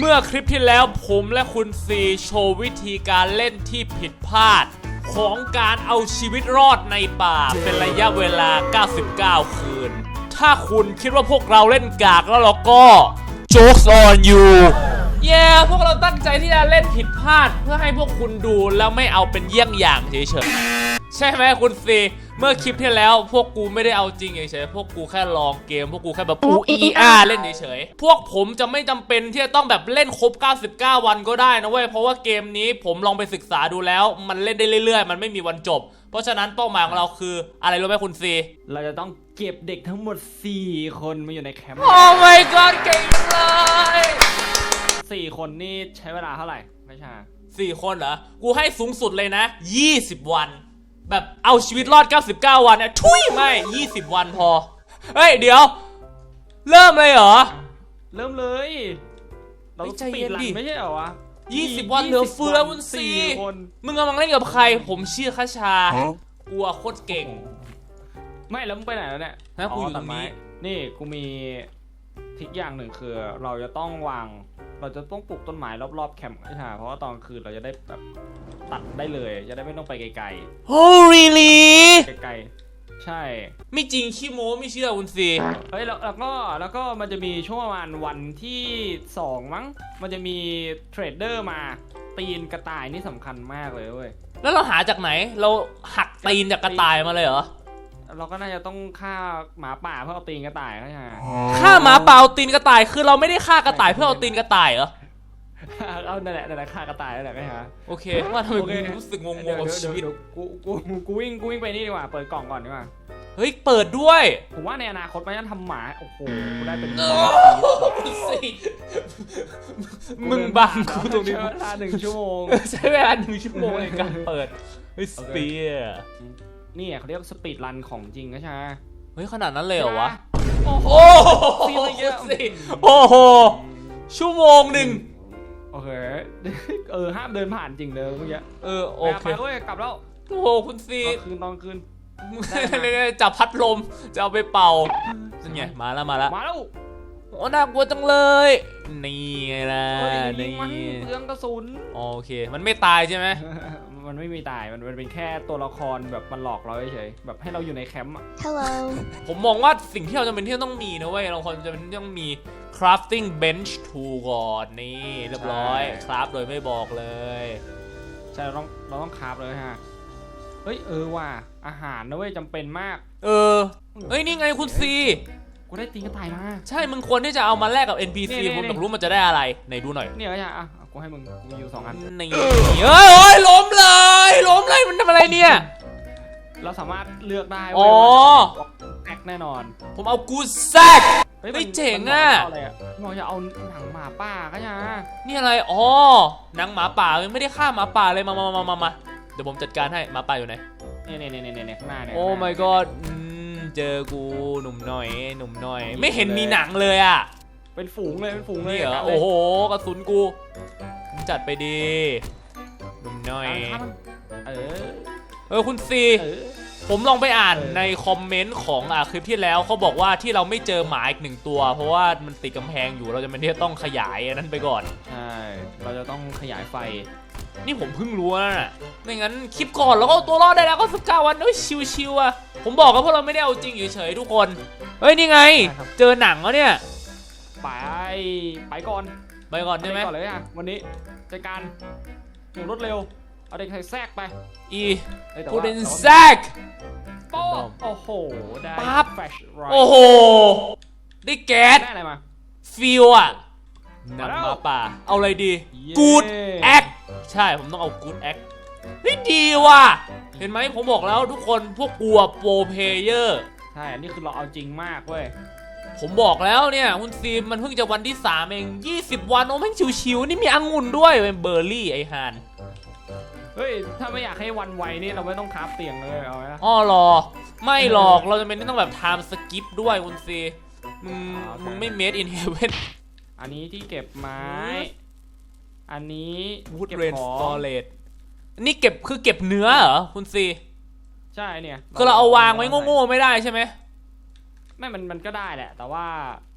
เมื่อคลิปที่แล้วผมและคุณซีโชว์วิธีการเล่นที่ผิดพลาด ของการเอาชีวิตรอดในป่าเป็นระยะเวลา 99 คืน ถ้าคุณคิดว่าพวกเราเล่นกากแล้วเราก็ jokes on you เย้พวกเราตั้งใจที่จะเล่นผิดพลาดเพื่อให้พวกคุณดูแล้วไม่เอาเป็นเยี่ยงอย่างเฉยๆใช่ไหมคุณซีเมื่อคลิปที่แล้วพวกกูไม่ได้เอาจริงเฉยๆพวกกูแค่ลองเกม พวกกูแค่แบบอูอีอาเล่นเฉยๆพวกผมจะไม่จำเป็นที่จะต้องแบบเล่นครบ 99 วันก็ได้นะเว้ยเพราะว่าเกมนี้ผมลองไปศึกษาดูแล้ว มันเล่นได้เรื่อยๆ มันไม่มีวันจบ เพราะฉะนั้นเป้าหมายของเราคืออะไรรู้ไหมคุณซีเราจะต้องเก็บเด็กทั้งหมด 4 คนมาอยู่ในแคมป์โอ้ my god เก่งเลย สี่คนนี่ใช้เวลาเท่าไหร่ไม่ใช่สี่คนเหรอ กูให้สูงสุดเลยนะ 20 วัน แบบเอาชีวิตรอด 99 วันเนี่ยทุยไม่20 วันพอ เฮ้ย เดี๋ยว เริ่มเลยเหรอ เริ่มเลย เราเฮ้ยใจปิเย็ดนหลัดิงไม่ใช่เหรอวะ20 วันเหลือเฟือวัวุ้นซีสี่คน มึงกำลังเล่นกับใคร ผมชื่อคชา กูอะโคตรเก่ง ไม่แล้วมึงไปไหนแล้วเนี่ยฮะกูอยู่ตรงนี้ตัดไม้นี่กูมี ทริกอย่างหนึ่งคือ เราจะต้องวาง เราจะต้องปลูกต้นไม้รอบๆแคมป์ใช่ไหมเพราะว่าตอนคืนเราจะได้แบบตัดได้เลย จะได้ไม่ต้องไปไกลโอ้ really ๆไกลๆใช่ ไม่จริงขี้โม้ไม่เชื่อวุ้นซีเฮ้ยแล้วแล้วก็แล้วก็มันจะมีช่วงประมาณวันที่สองมั้ง มันจะมีเทรดเดอร์มาตีนกระต่ายนี่สำคัญมากเลยเว้ย แล้วเราหาจากไหน เราหักตีนจากกระต่ายมาเลยเหรอ เราก็น่าจะต้องฆ่าหมาป่าเพื่อเอาตีนกระต่ายเข้าใจไหมฆ่าหมาเปล่าตีนกระต่ายคือเราไม่ได้ฆ่ากระต่ายเพื่อเอาตีนกระต่ายเหรอเอานั่นแหละนั่นแหละฆ่ากระต่ายนั่นแหละก็ฮะโอเคว่าทำไมโอเคกูรู้สึกงงเดี๋ยวๆกับเดี๋ยวชีวิตเดี๋ยวกูกูกูวิ่งกูวิ่งไปนี่ดีกว่าเปิดกล่องก่อนดีกว่าเฮ้ยเปิดด้วย ผมว่าในอนาคตมันจะทำหมาโอ้โหกูได้เป็นโอ้สิมึงบังกูตรงนี้ใช้เวลาหนึ่งชั่วโมงใช้เวลาหนึ่งชั่วโมงในการเปิดเฮ้ยสเปียร์ นี่เขาเรียกสปีดรันของจริงก็ใช่ไหมเฮ้ยขนาดนั้นเลยเหรอวะ โอ้โหโอ้โหฟีลเยอะสิโอ้โห ชั่วโมงหนึ่งโอเค เออห้ามเดินผ่านจริงเลยเมื่อกี้เออโอเคไปเว้ยกลับแล้ว โอ้โหคุณซีตอนคืนตอนคืนจับพัดลมจะเอาไปเป่านี่ไงมาแล้วมาแล้วมาแล้วโอ้น่ากลัวจังเลย นี่ไงล่ะเฮ้ยยินี่งมันเรื่องกระสุนโอเค มันไม่ตายใช่ไหม มันไม่มีตายมันมันเป็นแค่ตัวละครแบบมันหลอกเราเฉยๆแบบให้เราอยู่ในแคมป์อะ Hello. ผมมองว่าสิ่งที่เราจำเป็นที่ต้องมีนะเว้ย เราควรจะเป็นที่ต้องมี crafting bench tool ก่อนนี่ เรียบร้อยคราฟโดยไม่บอกเลย ใช่เราต้องเราต้องคราฟเลยฮะเฮ้ยเออว่ะอาหารนะเว้ยจำเป็นมาก เออเฮ้ย นี่ไงคุณซี กูได้ตีนกระต่ายมา ใช่ มึงควรที่จะเอามาแลกกับ NPC นี่ๆๆผมอยากรู้มันจะได้อะไรไหนดูหน่อย เนี่ยก็จะอะอะ กูให้มึงกูมีอยู่สองอัน นี่เฮ้ยโอ้ยล้มเลยล้มเลยมันทำอะไรเนี่ย เราสามารถเลือกได้อ๋เว้อยว่าแอกแน่นอนผมเอากูแซก เฮ้ยมันเจ๋งอะ มันบกว่าอะไรอะมันจะเอาหนังหมาป่าก็จะนี่อะไรอ๋อหนังหมาป่ายังไม่ได้ฆ่าหมาป่าเลยมามามามามาเดี๋ยวผมจัดการให้หมาป่าอยู่ไหน เนี่ยเนี่ยเนี่ยเนี่ยเนี่ยข้างหน้าเนี่ยโอ้ข้างหน้า my god อืมเจอกูหนุ่มหน่อยหนุ่มหน่อย ไม่เห็นมีหนังเลยอะ เป็นฝูงเลยเป็นฝูงเลยนี่เหรอะโอ้โห กระสุนกูมึงจัดไปดีหนุ่มหน่อย เอาละเออเออ คุณซี เออ ผมลองไปอ่านเออ ในคอมเมนต์ของอ่าคลิปที่แล้วเขาบอกว่าที่เราไม่เจอหมาอีกหนึ่งตัว เพราะว่ามันติดกำแพงอยู่เราจะเป็นที่จะต้องขยายอันนั้นไปก่อน ใช่เราจะต้องขยายไฟ นี่ผมเพิ่งรู้นะน่ะไม่งั้นคลิปก่อนเราก็เอาตัวรอดได้แล้วก็สิบเก้าวันเอ้ยชิวๆอะ ผมบอกกับพวกเราไม่ได้เอาจริงเฉยๆทุกคน เฮ้ยนี่ไง ใช่ครับ เจอหนังแล้วเนี่ย ไปไปก่อนไปก่อนได้ไหมปก่อนเลยอะวันนี้จัดการอย่างรวดเร็ว เอาเด็กใส่แทรกไป อีเอ้ยแต่พูดว่าเป็นแต่ว่าแซกโป้งโอ้โห ได้ปั๊บแฟชไรโอ้โห ได้แก๊สได้อะไรมา ฟิลอะหนังหมาป่า เอาอะไรดีเย้กูดแอค ใช่ ผมต้องเอากูดแอคเฮ้ยดีว่ะ เห็นไหมผมบอกแล้วทุกคนพวกกลัวโปรเพเยอร์ ใช่ อันนี้คือเราเอาจริงมากเว้ย ผมบอกแล้วเนี่ยคุณซีมมันเพิ่งจะวันที่ 3 เอง 20 วันโอ้แม่งชิวๆนี่มีองุ่นด้วยเป็นเบอร์รี่ไอฮานเฮ้ย ถ้าไม่อยากให้วันไวนี่เราไม่ต้องคราฟเตียงเลยเอาไหมล่ะอ้อหรอ ไม่หรอกเราจะเป็นต้องแบบไทม์สกิปด้วยคุณซีมึงโอเคมึงไม่เมดอินเฮเว่นอันนี้ที่เก็บไม้ อันนี้วูดเก็บเรนขสองตอเรจนี่เก็บคือเก็บเนื้อเหรอคุณซี ใช่เนี่ย คือเราเอาวางไว้โง่ๆไม่ได้ใช่ไหม ไม่มันมันก็ได้แหละ แต่ว่า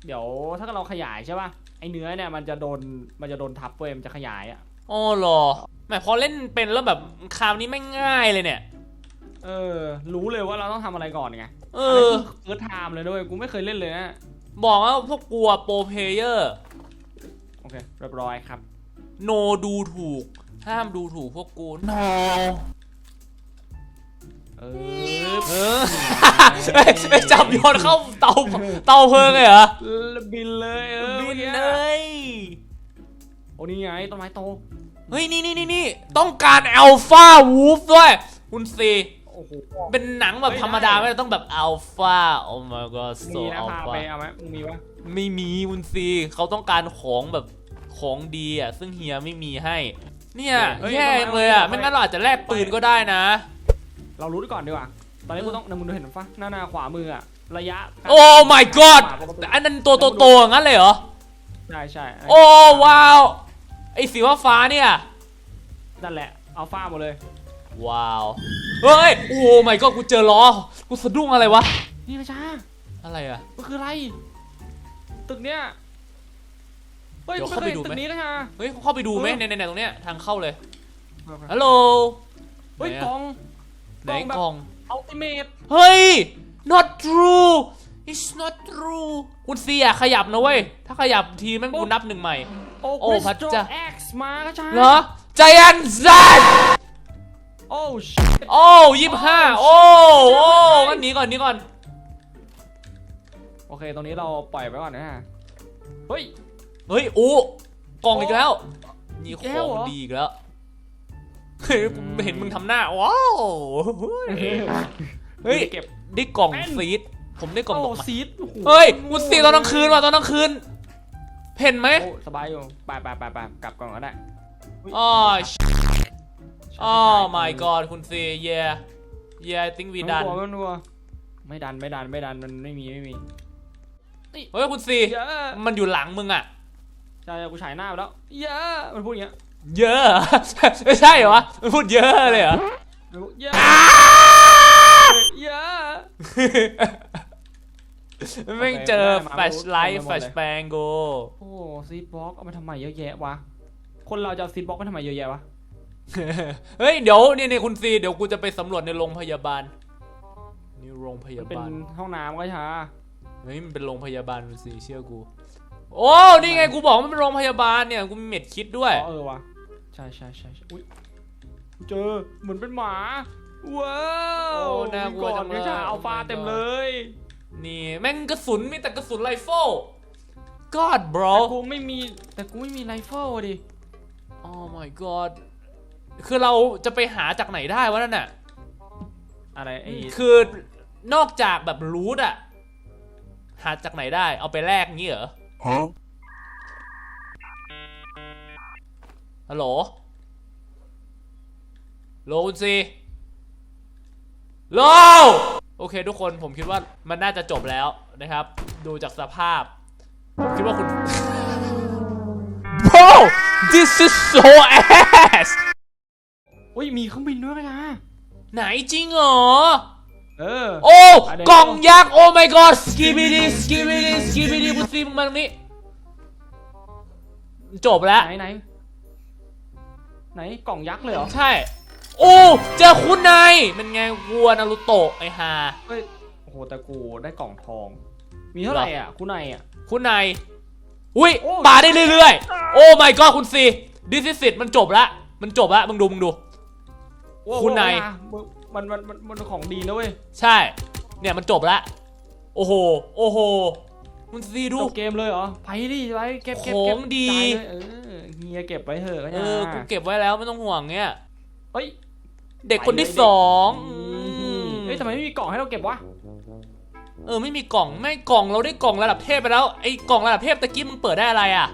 เดี๋ยวถ้าเราขยายใช่ป่ะไอเนื้อเนี่ยมันจะโดนมันจะโดนทับเว้ยมันจะขยายอะอ๋อเหรอแหมพอเล่นเป็นแล้วแบบคราวนี้ไม่ง่ายเลยเนี่ย เออ รู้เลยว่าเราต้องทำอะไรก่อนไงเออเฟิร์สไทม์เลยด้วยกูไม่เคยเล่นเลยนะบอกว่าพวกกลัวโปรเพลเยอร์โอเคเรียบร้อยครับ โนดูถูก ห้ามดูถูกพวกกูโน เออเออเอ้ยเอ้ยจับโยนเข้าเตาเตาเพลิงเลยเหรอแล้วบินเลยเออบินมื่อกี้เลยโอ้นี่ไงต้นไม้โตเฮ้ยนี่นี่นี่นี่ต้องการอัลฟาวูฟด้วย คุณซีโอ้โหเป็นหนังแบบเฮ้ยธรรมดาได้ไม่ได้ต้องแบบอัลฟาโอ้ my god มี so นะพา alpha ไปเอาไหมมึงมีปะไม่มีคุณซีเขาต้องการของแบบของดีอะซึ่งเฮียไม่มีให้ เนี่ยแย่เลยอะไม่งั้นเราอาจจะแลกปืนก็ได้นะ เรารู้ก่อนดีกว่า ตอนนี้กูต้องนะมึงดูเห็นปะหน้าหน้าขวามืออะระยะโอ้ my god อันนั้นตัวโตๆอย่างนั้นเลยเหรอ ใช่ใช่โอ้ว้าว ไอ้สีฟ้าๆเนี่ย นั่นแหละ เอาฟ้าหมดเลย ว้าว เฮ้ย โอ้ my god กูเจอล้อ กูสะดุ้งอะไรวะ นี่นะจ้าอะไรอะมันคืออะไร ตึกเนี้ยเฮ้ยเดี๋ยวไม่เข้าเคไปยดูตึไหมกนี้นะจ้าเฮ้ยเข้าไปดูไหมเออในในในตรงเนี้ยทางเข้าเลย ฮัลโหล เฮ้ยไหนกอะล่อง ไหนแบบกล่องอัลติเมทเฮ้ย not true it's not true คุณเสียขยับนะเว้ย ถ้าขยับทีแม่งกูนับหนึ่งใหม่ โอ้โอ้คริสพระโตเจ้าเอ็กซ์มาก็จ้าเหรอ giant z โอ้ชิตโอ้ยี่ห้าโอ้โอ้งั้นหนีก่อนหนีก่อน โอเค ตรงนี้เราปล่อยไปก่อนนะฮะ เฮ้ย เฮ้ยอู้กล่องอีกแล้วนี่ขแก้วองเหรอดีอีกแล้ว เฮ้ยกูเห็นมึงทำหน้า ว้าวเฮ้ยเก็บได้กล่องเป็นซีดผมได้กล่องโอ้ดอกไม้ซีดโอ้โหเฮ้ยกูซีดตอนกลางคืนว่ะตอนกลางคืน เห็นไหมโอ้สบายอยู่ไปไปไปไปกลับก่อนก็ได้อ๋ออ๋อ my god คุณซี yeah yeah I think we ไม่ done กลัวไม่กลัวไม่ดันไม่ดันไม่ดันมันไม่มีไม่มีเฮ้ยคุณซีเยอะมันอยู่หลังมึงอะใช่กูฉายหน้าไปแล้วเยอะมันพูดอย่างเงี้ย เยอะ ไม่ใช่เหรอวะมันพูดเยอะเลยเหรอมันพูดเยอะเยอะแม่งเจอโอเคได้มาแฟลชไลท์เอาแฟไปลหมดชเลยแบงโกโอ้ซีดบล็อกเอามาทำไมเยอะแยะวะ คนเราจะเอาซีดบล็อกมาทำไมเยอะแยะวะ เฮ้ย เดี๋ยวนี่นี่คุณซีเดี๋ยวกูจะไปสำรวจในโรงพยาบาลนี่โรงพมันยาเป็นบาลห้องน้ำก็ช้าเฮ้ยมันเป็นโรงพยาบาลคุณซีเชื่อกู โอ้นี่ไงกูบอกว่ามันเป็นโรงพยาบาลเนี่ยกูมีเม็ดคิดด้วย อ๋อเออวะ ใช่ใช่ใช่ใช่อุ้ยเจอเหมือนเป็นหมา ว้าวโอ้น่ากลัวจังเลย มีก่อนมีอัลฟา Oh my เต็มเลย นี่แม่งกระสุนมีแต่กระสุนไรเฟิล God bro แต่กูไม่มีแต่กูไม่มีไรเฟิลอะดิ Oh my god คือเราจะไปหาจากไหนได้วะนั่นน่ะ อะไรไอ้คือนอกจากแบบรูทอะหาจากไหนได้ เอาไปแลกงี้เหรอ Huh? ฮัลโหลโหลคุณซีโหลโอเค ทุกคนผมคิดว่ามันน่าจะจบแล้วนะครับ ดูจากสภาพ ผมคิดว่าคุณ Bro this is so ass อุ้ยมีเครื่องบินด้วยนะ ไหนจริงเหรอ เออ โอ้ไปเดี๋ยวกล่องยักษ์ โอ้ my god สกิบิดีสกิบิดีสกิบิดีคุณซีมึงมาตรงนี้ จบแล้ว ไหนไหน ไหนกล่องยักษ์เลยเหรอ ใช่ โอ้เจอคุณนายมันไงวัวนารุโตะไอฮาเฮ้ยโอ้โหแต่กูได้กล่องทอง มีเท่าไหร่อะ คุณนายอะ คุณนายอุ้ยโอ้ปาได้เรื่อยๆ โอ้ my god คุณซีดิสิสิตมันจบละมันจบละมึงดูมึงดูโอ้คุณนายโอ้มันมันมันมันของดีนะเว้ย ใช่ เนี่ยมันจบละโอ้โห โอ้โห คุณซีดูจบเกมเลยเหรอ ไปดิไปเก็บเก็บของเก็บดี ฮียเก็บไว้เถอะเออกูเก็บไว้แล้วไม่ต้องห่วงเนี่ยเฮ้ยเด็กคนที่ไปเลยสองอือืมมเฮ้ยทำไมไม่มีกล่องให้เราเก็บวะเออไม่มีกล่องไม่กล่องเราได้กล่องระดับเทพไปแล้วไอ้กล่องระดับเทพตะกี้มึงเปิดได้อะไรอะ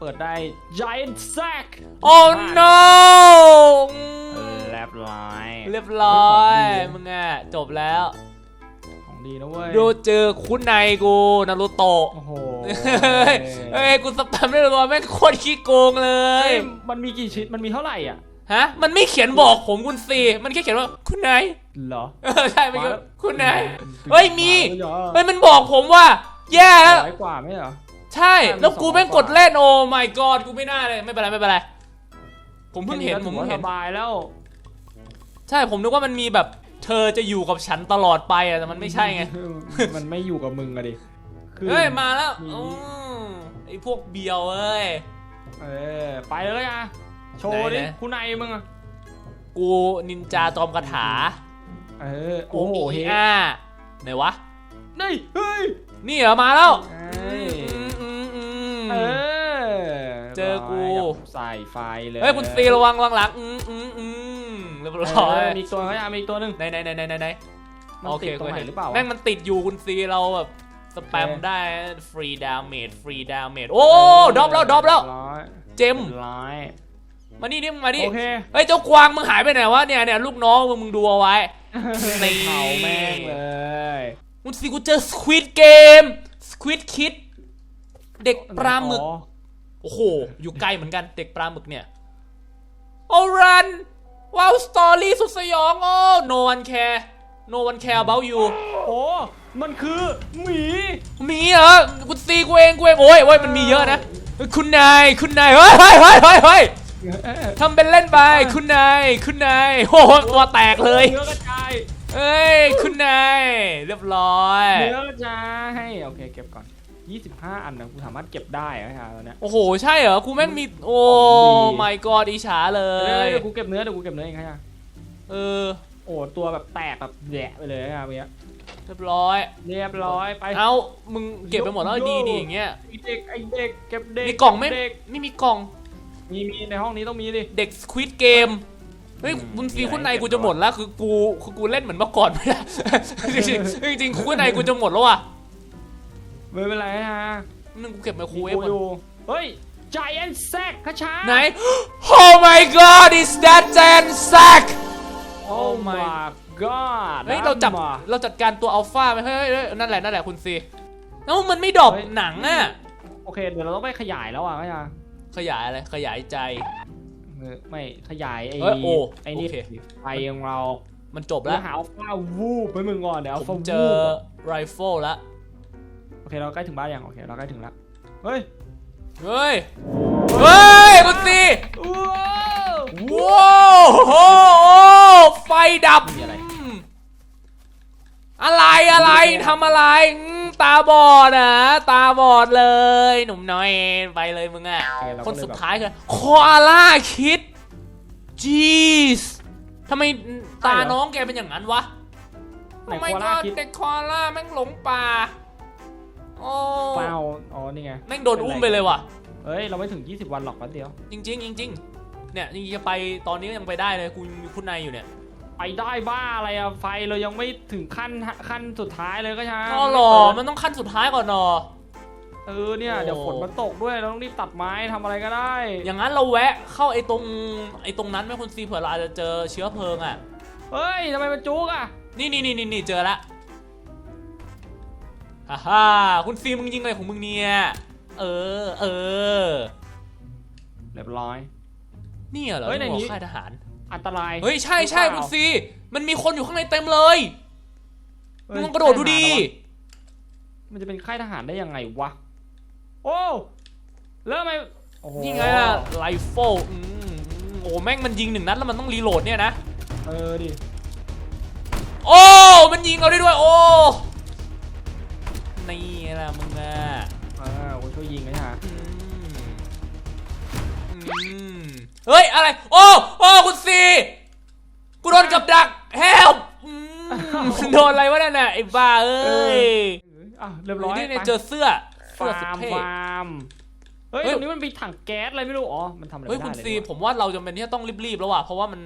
เปิดได้ giant sack โอ้ no เออเรียบร้อยเรียบร้อยเฮ้ยของดีมึงอะจบแล้วของ ดีนะเว้ยดูเจอคุณนายกูนารูโตะโอ้โหเฮ้ยเฮ้ยกูสแปมได้เลยว่าแม่งโคตรขี้โกงเลเฮ้ย ยมันมีกี่ชิ้นมันมีเท่าไหร่อะฮะมันไม่เขียนบอกผมคุณซีมันแค่เขียนว่าคุณนายเหรอ เออใช่มันมาเขียนแล้วว่าคุณนายเฮ้ยมีาแล้วเหรอเฮ้ยมันบอกผมว่า แย่แล้ว ร้อยกว่าไม่เหรอ ใช่แล้วกูแม่งกดเล่นโอ้ my god กูไม่น่าเลย ไม่เป็นไรไม่เป็นไร ผมเพิ่งเห็นแค่ผมก็เพิ่งถือเห็นว่าสบายแล้ว ใช่ผมนึกว่ามันมีแบบ เธอจะอยู่กับฉันตลอดไปอะแต่มันไม่ใช่ไง มันไม่อยู่กับมึงอะดิคือเฮ้ยมาแล้วมีอืมไอ้พวกเบียวเอ้ย เออไปเลยอะโชว์ดิไหนๆ คุณนายมึงอะกูนินจาจอมคาถาเออกูโอ้โหมีเฮ้ยอ่าไหนวะ นี่เฮ้ยนี่เหรอมาแล้วเอ้ยอืมอืมอืม เออเจอกูใส่ไฟเลยเฮ้ยคุณซีระวังระวังหลังอืมอืมอืม เรียบเอร้อยอมีอีกตัวเขาอยากมีอีกตัวหนึงไหนไหนไหนไหนไหนไหนมันโอเคติดตรงไหนหรือเปล่าวะแม่งมันติดอยู่คุณซีเราแบบสแปมโอเคได้ฟรีดาเมจฟรีดาเมจโอ้ดรอปแล้วดรอปแล้วร้อยเจมร้อยมานี่นี่มึงมาดิโอเคเฮ้ยเจ้ากวางมึงหายไปไหนวะเนี่ยเนี่ยลูกน้องมึงมึงดูเอาไว้นี่เผาแม่งเลยคุณซีกูเจอสควิดเกมสควิดคิดเด็กปลาหมึกอ๋อโอ้โห อยู่ไกลเหมือนกันเด็กปลาหมึกเนี่ย โอ้รัน ว้าวสตอรี่สุดสยองโอ้ no one care no one care about you โอ้มันคือหมีมีเหรอกูตีกูเองกูเองโอ้ยโอ้ยมันมีเยอะนะ คุณนายคุณนายเฮ้ยเฮ้ยเฮ้ยเฮ้ยเฮ้ยทำเป็นเล่นไปคุณนายคุณนายโอ้โหตัวแตกเลยเนื้อกระจายเอ้ยคุณนายเรียบร้อยเนื้อกระจายโอเคเก็บก่อน 25 อันนะกูสามารถเก็บได้ไหมฮะตอนเนี้ย โอ้โห ใช่เหรอ กูแม่งมี โอ้ ของดี my god อิจฉาเลเดี๋ยยวกูเก็บเนื้อเดี๋ยวกูเก็บเนื้อเองฮะเออ โอ้ตัวแบบแตกแบบแหยะไปเลยนะเมื่อกี้เรียบร้อย เรียบร้อยไป เอ้า มึงเก็บไปหมดแล้วโยดีดีอย่างเงี้ย ไอเด็กไอเด็กเก็บเด็กมีกล่องไหมเด็กไม่มีกล่อง มีมีในห้องนี้ต้องมีดิ เด็กสควิดเกม เฮ้ยอืม บุญซีมีอะไรคุณในเก็บกูจะหมดแล้ว คือกู คือกูเล่นเหมือนเมื่อก่อนไม่ได้ จริงๆจริงๆคุณในกูจะหมดแล้วว่ะ ไม่เป็นไรฮะนึงกูเก็บไมโครเวกูฟก่อนอยู่เฮ้ย giant sack กระชาไหน Oh my god is that Jan Sack Oh my god เฮ้ยเราจับน้ำว่ะเราจัดการตัวอัลฟาไหมเฮ้ยเฮ้ยเฮ้ยนั่นแหละนั่นแหละคุณซีแล้วมันไม่ดรอปเฮ้ยหนังอะโอเคเดี๋ยวเราต้องไปขยายแล้วอะกระชาขยายอะไรขยายใจเออไม่ขยายไอ้เอ้ยโอ้ไอ้นี่โอเคไฟของเรา มันจบแล้แล้ววหาอัลฟาวูบไปมึงก่อนเดี๋ยวอัลผฟามวูบเจอไรเฟิลแล้วโอเคเราใกล้ถึงบ้านยังโอเคเราใกล้ถึงแล้วเฮ้ยเฮ้ย เฮ้ยคุณซีว้าวว้าวโอ้โหไฟดับมีอะไรอืมอะไรอะไรทำอะไรอืมตาบอดอะตาบอดเลย หนุ่มน้อยไปเลยมึงอะโอเคเราคก็นเลยสุดแบบท้ายคือโคอาล่าคิดจีสทำไมตาน้องแกเป็นอย่างนั้นวะไหนทำไมโคก็อาล่าคิดเด็กโคอาล่าแม่งหลงป่า โอ้เปล่าอ๋อ นี่ไง แม่งโดนอุ้มไปเลยว่ะ เฮ้ย เราไม่ถึง 20 วันหรอกแป๊บเดียว จริงๆจริงๆเนี่ยจริงๆจะไปตอนนี้ก็ยังไปได้เลยกูมีคุณนายอยู่เนี่ย ไปได้บ้าอะไรอะไฟเรายังไม่ถึงขั้นขั้นสุดท้ายเลยก็ใช่อ๋อเหรอมันต้องขั้นสุดท้ายก่อนเนอะเออเนี่ยโอ้เดี๋ยวฝนมันตกด้วยเราต้องรีบตัดไม้ทำอะไรก็ได้ อย่างนั้นเราแวะเข้าไอ้ตรงไอ้ตรงนั้นไหมคุณซีเผื่อเราอาจจะเจอเชื้อเพลิงอะ เฮ้ยทำไมมันจุกอะนี่นี่นี่นี่นี่เจอละ ฮ่าฮ่าคุณซีมึงยิงอะไรของมึงเนี่ย เออ เออ เรียบร้อย นี่เหรอเฮ้ยในนี้ หัวค่ายทหาร อันตรายเฮ้ย ใช่ใช่หรือคุณเปล่าซี มันมีคนอยู่ข้างในเต็มเลยเฮ้มึยงลองกระโดดดูดี มันจะเป็นค่ายทหารได้ยังไงวะ โอ้เริ่มไหมโอ้โหนี่ไงล่ะไรเฟิลอืมอืมโอ้แม่งมันยิงหนึ่งนัดแล้วมันต้องรีโหลดเนี่ยนะ เออดิ โอ้ มันยิงเราได้ด้วย โอ้นี่แหละมึงอะอ่ากูช่วยยิงนะฮะอืมอืมเฮ้ย อะไร โอ้ โอ้คุณซีกูโดนกับดักเฮลโดนอะไรวะนั่นน่ะไอ้บ้าเอ้ยอะเรียบร้อยนี่เนี่ยไปเจอเสื้อ เสื้อฟาสุดร์มเท่ฟาร์มเฮ้ยเฮ้ยตรงนี้มันมีถังแก๊สอะไรไม่รู้ อ๋อ มันทำอะไรเฮ้ยไม่คุได้ณเลยซีนี่หว่าผมว่าเราจำเป็นที่จะต้องรีบๆแล้วว่ะ เพราะว่ามัน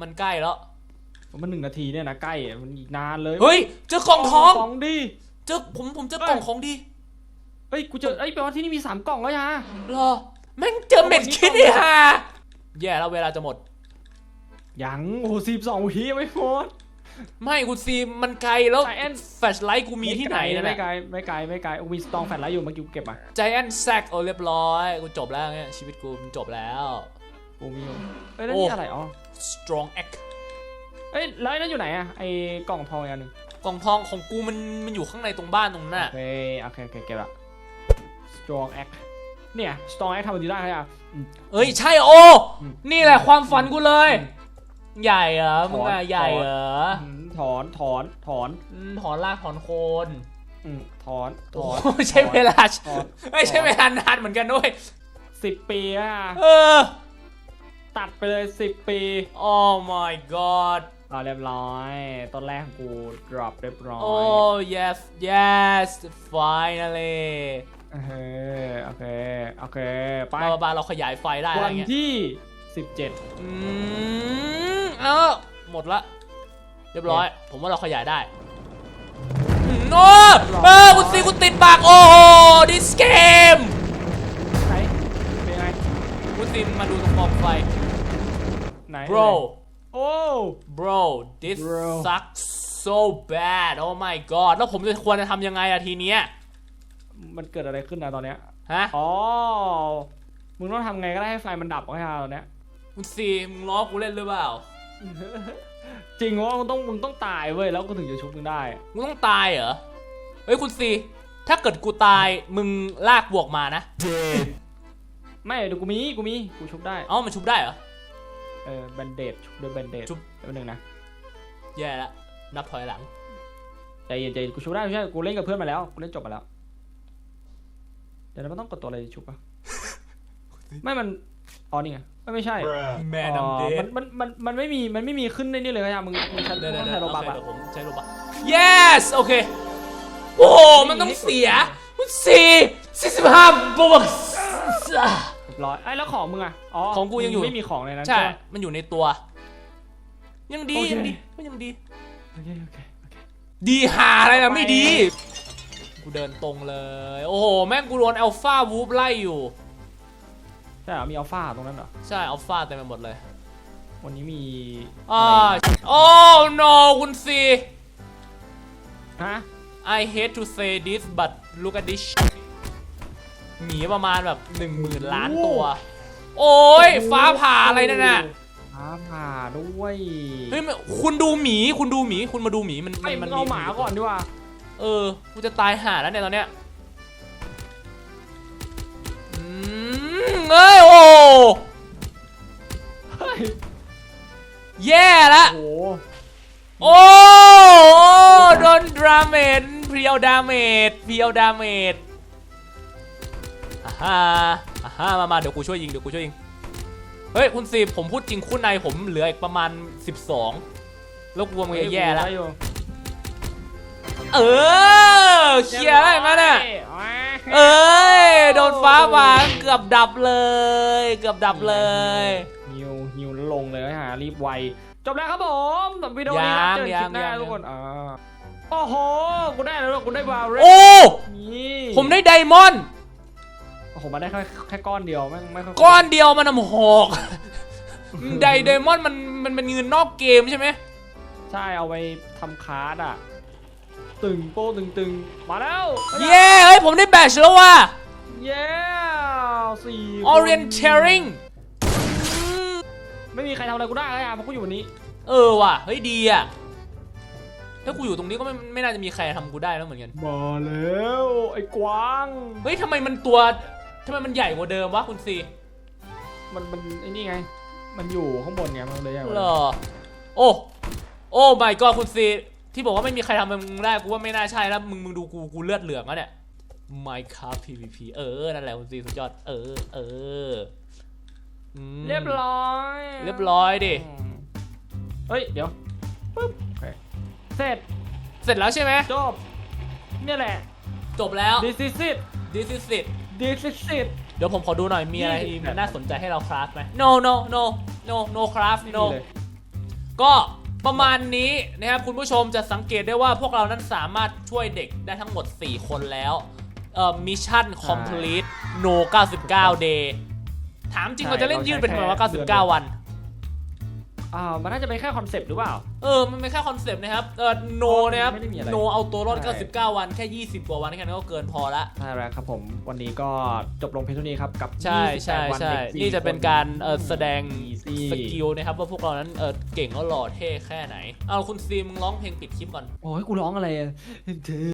มันใกล้แล้ว มันหนึ่งนาทีเนี่ยนะใกล้อะมันอีกนานเลย เฮ้ย เจอกล่องทองกล่องดิ เจอผมผมเจอกล่องของดีเฮ้ยกูเจอเอ้ยแปลว่าที่นี่มีสามกล่องแล้วยะเหรอแม่งเจอเม็ดคิดไอ้ห่าแย่แล้วเวลาจะหมด ยังโอ้โหสิบสองวิยังไม่หมดไม่คุณซีมันไกลแล้ว Giant แฟลชไลท์กูมีที่ไหนนั่นแหไม่ละไกลไม่ไกลไม่ไกลโอ้มีสตองแฟลชไลท์อยู่เมื่อกี้กูเก็บมา Giant Sack โอ้เรียบร้อยกูจบแล้วเนี่ยชีวิตกูมันจบแล้วกูมีอยู่เอ้ยแล้วโอ้นี่อะไรอ๋อ Strong Egg เอ้ยแล้วไอ้นั่นอยู่ไหนอะไอ้กล่องทองอีกอันหนึ่ง กล่องทองของกูมันมันอยู่ข้างในตรงบ้านตรงนั้นน่ะ โอเคโอเคโอเคเก็บละ strong act เนี่ย strong act ทำแบบนี้ได้ไหมอะอืม เอ้ยใช่โออืมนี่แหละความฝันกูเลย อืมใหญ่เหรอมึงถออะนใหญ่เหรออืมถอนถอนถอนอืมถอนรากถอนโคนอืมถอนถโอ้อนโหใช้เวลาถอนไม่ใช่เวลานานเหมือนกันด้วยสิบปีอะเออ ตัดไปเลยสิบปี Oh my god อ่าเรียบร้อย ต้นแรกของกู drop เรียบร้อย Oh yes yes finally เออโอเค โอเค ไป บาบาเราขยายไฟได้อะไรวันเงี้ยที่ 17 อืมเออหมดละ เรียบร้อย ผมว่าเราขยายได้อืมโอ้เออคุณซีคุณติดปาก โอ้โห this game ไหน เป็นไง คุณซีมาดูตรงกองไฟ ไหน bro โอ้ bro this Bro sucks so bad oh my god แล้วผมจะควรจะทำยังไงอะทีเนี้ยมันเกิดอะไรขึ้นนะตอนเนี้ยฮะอ๋อมึงต้องทำไงก็ได้ให้ไฟมันดับก็ได้ตอนเนี้ยคุณซีมึงล้อกูเล่นหรือเปล่า จริงว่ามึงต้องมึงต้องตายเว้ยแล้วกูถึงจะชุบมึงได้ มึงต้องตายเหรอ เฮ้ยคุณซี ถ้าเกิดกูตายมึงลากบวกมานะ ไม่เดี๋ยวกูมีกูมีกูชุบได้ เอ้ามันชุบได้เหรอ เออแบนเดดชุบด้วยแบนเดดชุบ แป๊บนึงนะแย่ละนับถอยหลัง ใจเย็นใจเย็นกูชุบได้ไม่ใช่กูเล่นกับเพื่อนมาแล้วกูเล่นจบมาแล้วเดี๋ยวเราไม่ต้องกดตัวอะไรชุบปะ ไม่มันอ๋อนี่ไงไม่ไม่ใช่ แม่อ๋อดำเดมันมันมันมันไม่มีมันไม่มีขึ้นในนี่เลยครับมึงมึงใช้เดี๋ยวต้องเดี๋ใช้ยวโรโอบัเคกอะเดี๋ยวผมใช้โรบัก yes โอเค โอ้โหมันต้องเสียคุณซีสี่สิบห้าบวกเรียบร้อยไอ้ยแล้วของมึงอะอ๋อของกูยังอยู่มึไม่มีของในนั้นใช่ใช่ ปะ มันอยู่ในตัว ยังดีโอเค ยังดีก็ยังดี โอเคโอเคโอเค ดีหาอะไรนะไปไม่ดี กูเดินตรงเลย โอ้โห แม่งกูโดนอัลฟาวูฟไล่อยู่ ใช่เหรอมีอัลฟาตรงนั้นเหรอ ใช่ อัลฟาเต็มไปหมดเลยวันนี้มีอ่าอะไรโอ้ no คุณซี ฮะ I hate to say this but look at this shit หมีประมาณแบบหนึ่งหมื่นล้านตัว โอ้ยฟ้าผ่าอะไรนั่นน่ะฟ้าผ่าด้วยเฮ้ยมันคุณดูหมีคุณดูหมีคุณมาดูหมีมันไอ้ยมึมันงเอาหมาก่อนดีกว่าเออกูจะตายห่าแล้วเนี่ยตอนเนี้ยอืมเอ้ยโอ้เฮ้ยแย่ละโอ้โหโอ้โอ้โดนดราเมจเพียวดาเมจเพียวดาเมจ อ่าฮะอ่าฮะมามาเดี๋ยวกูช่วยยิงเดี๋ยวกูช่วยยิง เฮ้ยคุณสีผมพูดจริงคุณในผมเหลืออีกประมาณ 12 แล้วกลัวมึงจะแย่แล้วได้อยู่เออเคลียร์อะไรมาน่ะเอ้ยโดนฟ้าผ่าเกือบดับเลย เกือบดับเลยฮิวฮิวแล้วลงเลยฮะรีบไวจบแล้วครับผมสำหรับวิดีโอนี้ครับเจอกันคลิปหน้าทุกคนอ่าโอ้โห กูได้แล้ว กูได้บาวเรโอ้นี่ผมได้ไดมอนด์ โอ้โหมาได้แค่แค่ก้อนเดียวไม่ไม่ค่อยก้อนเดียวมันนำหอกไดไดมอนด์มันมันเป็นเงินนอกเกมใช่ไหมใช่เอาไปทำคาร์ดอะ ตึงโป้ตึงตึงมาแล้วเย้เฮ้ยผมได้แบชแล้วว่ะเย้สี่คน Orienteering ไม่มีใครทำอะไรกูได้เลยอะเพราะกูอยู่วันนี้ เออว่ะเฮ้ยดีอะถ้ากูอยู่ตรงนี้ก็ไม่ไม่น่าจะมีใครทำกูได้แล้วเหมือนกันมาแล้วไอ้กวาง เฮ้ยทำไมมันตัว ทำไมมันใหญ่กว่าเดิมวะคุณซีมันมันไอ้นี่ไง มันอยู่ข้างบนไงมันเลยใหญ่กว่าเหรอ โอ้ โอ้ my god คุณซีที่บอกว่าไม่มีใครทำมึงได้กูว่าไม่น่าใช่แล้วมึงมึงดูกูกูเลือดเหลืองแล้วเนี่ย Minecraft PVP เออ นั่นแหละคุณซีสุดยอด เออ เอออืมเรียบร้อยเรียบร้อยดิ อืมเฮ้ย เดี๋ยวปึ๊บโอเคเสร็จเสร็จแล้วใช่ไหมจบเนี่ยแหละ จบแล้ว this is it this is it this is it เดี๋ยวผมขอดูหน่อยมีอะไรนี่ที่น่าสนใจให้เราคราฟไหม no no no no no craft ไม่ no มีเลย ก็ประมาณนี้นะครับคุณผู้ชมจะสังเกตได้ว่าพวกเรานั้นสามารถช่วยเด็กได้ทั้งหมด 4 คนแล้วเอ่อมิชชั่น complete no 99 day ถามจริงใช่เราจะเล่นยืดเป็นทำไมเราว่าใช้แค่เดือน99 วัน อ่ามันน่าจะเป็นแค่คอนเซปต์หรือเปล่า เออ มันเป็นแค่คอนเซปต์นะครับ เออ no นะครับ ไม่ได้มีอะไร no เอาตัวรอดใช่99 วัน แค่ 20 กว่าวันแค่นั้นก็เกินพอละ ใช่แล้วครับผมวันนี้ก็จบลงเพียงเท่านี้ครับกับใช่ใช่28วันใช่เด็กสี่นี่จะเป็นการเออคนแสดง Easy สกิลนะครับ ว่าพวกเรานั้นเออเก่งแล้วหล่อเท่แค่ไหน เอาคุณซีมึงร้องเพลงปิดคลิปก่อน โอ้ยกูร้องอะไรอะเธอ